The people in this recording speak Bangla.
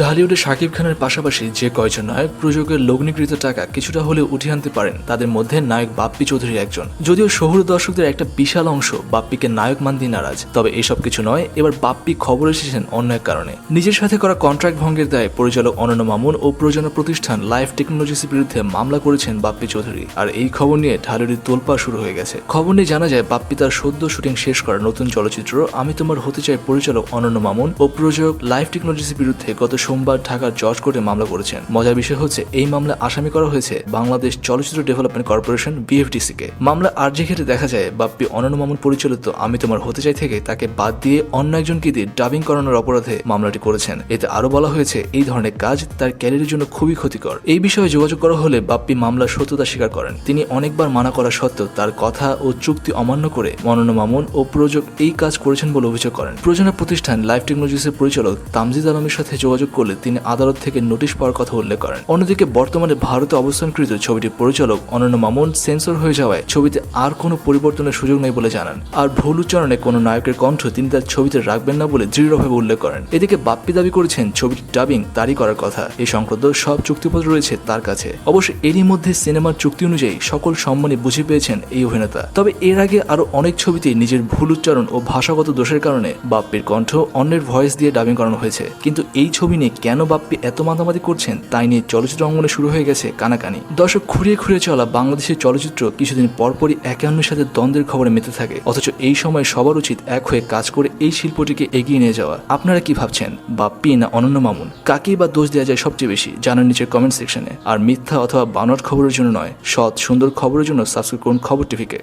ঢালিউডে শাকিব খানের পাশাপাশি যে কয়জন নায়ক প্রযোগের লগ্নিকৃত টাকা কিছুটা হলেও উঠিয়ে আনতে পারেন, তাদের মধ্যে নায়ক বাপ্পি চৌধুরী একজন। যদিও শহুর দর্শকদের একটা বিশাল অংশ বাপ্পিকে নায়ক মানতে নারাজ। তবে এসব কিছু নয়, এবার বাপ্পি খবর এসেছেন অন্য এক কারণে। নিজের সাথে করা কন্ট্রাক্ট ভঙ্গের দায়ে পরিচালক অনন্য মামুন ও প্রযোজনা প্রতিষ্ঠান লাইফ টেকনোলজিসের বিরুদ্ধে মামলা করেছেন বাপ্পি চৌধুরী। আর এই খবর নিয়ে ঢালিউডে তোলপা শুরু হয়ে গেছে। খবর নিয়ে জানা যায়, বাপ্পি তার সদ্য শুটিং শেষ করা নতুন চলচ্চিত্র আমি তোমার হতে চাই পরিচালক অনন্য মামুন ও প্রযোজক লাইফ টেকনোলজিসের বিরুদ্ধে গত সোমবার ঢাকার জজ কোর্টে মামলা করেছেন। মজার বিষয় হচ্ছে, এই মামলা আসামি করা হয়েছে বাংলাদেশ চলচ্চিত্র ডেভেলপমেন্ট কর্পোরেশন বিএফডিসি কে। মামলা আর্জি ঘেটে দেখা যায়, বাপ্পি অনন্য মামুন পরিচালিত আমি তোমার হতে চাই থেকে তাকে বাদ দিয়ে অন্য একজনকে দিয়ে ডাবিং করানোর অপরাধে মামলাটি করেছেন। এতে আরও বলা হয়েছে, এই ধরনের কাজ তার ক্যারিয়ারের জন্য খুবই ক্ষতিকর। এই বিষয়ে যোগাযোগ করা হলে বাপ্পি মামলার সত্যতা স্বীকার করেন। তিনি অনেকবার মানা করা সত্ত্বেও তার কথা ও চুক্তি অমান্য করে মনোনয়ন মামুন ও প্রযোজক এই কাজ করেছেন বলে অভিযোগ করেন। প্রযোজনা প্রতিষ্ঠান লাইফ টেকনোলজিসের পরিচালক তামজিদ আলমের সাথে যোগাযোগ করলে তিনি আদালত থেকে নোটিশ পাওয়ার কথা উল্লেখ করেন। অন্যদিকে বর্তমানে ভারতে অবস্থানকৃত ছবিটির পরিচালক অনন্য মামুন সেন্সর হয়ে যাওয়ায় ছবিতে আর কোনো পরিবর্তনের সুযোগ নেই বলে জানান। আর ভুল উচ্চারণে কোনো নায়কের কণ্ঠ তিনি তার ছবিতে রাখবেন না বলে দৃঢ়ভাবে উল্লেখ করেন। এদিকে বাপ্পি দাবি করেছেন, ছবিটির ডাবিং তারই করার কথা। এই সংক্রান্ত সব চুক্তিপত্র রয়েছে তার কাছে। অবশ্য এরই মধ্যে সিনেমার চুক্তি অনুযায়ী সকল সম্মানই বুঝে পেয়েছেন এই অভিনেতা। তবে এর আগে আরও অনেক ছবিতেই নিজের ভুল উচ্চারণ ও ভাষাগত দোষের কারণে বাপ্পির কণ্ঠ অন্যের ভয়েস দিয়ে ডাবিং করানো হয়েছে। কিন্তু এই ছবি নিয়ে কেন বাপ্পি এত মাতামাতি করছেন, তাই নিয়ে চলচ্চিত্র অঙ্গনে শুরু হয়ে গেছে কানাকানি। দর্শক, খুঁড়িয়ে খুঁড়িয়ে চলা বাংলাদেশের চলচ্চিত্র কিছুদিন পরপরই একে অন্যের সাথে দ্বন্দ্বের খবরে মেতে থাকে। অথচ এই সময় সবার উচিত এক হয়ে কাজ করে এই শিল্পটিকে এগিয়ে নিয়ে যাওয়া। আপনারা কি ভাবছেন, বাপ্পি না অনন্য মামুন? কাকেই বা দোষ দেওয়া যায় সবচেয়ে বেশি জানার নিচের কমেন্ট সেকশনে। আর মিথ্যা অথবা বানর খবরের জন্য নয়, সৎ সুন্দর খবরের জন্য সাবস্ক্রাইব করুন খবর টিভিকে।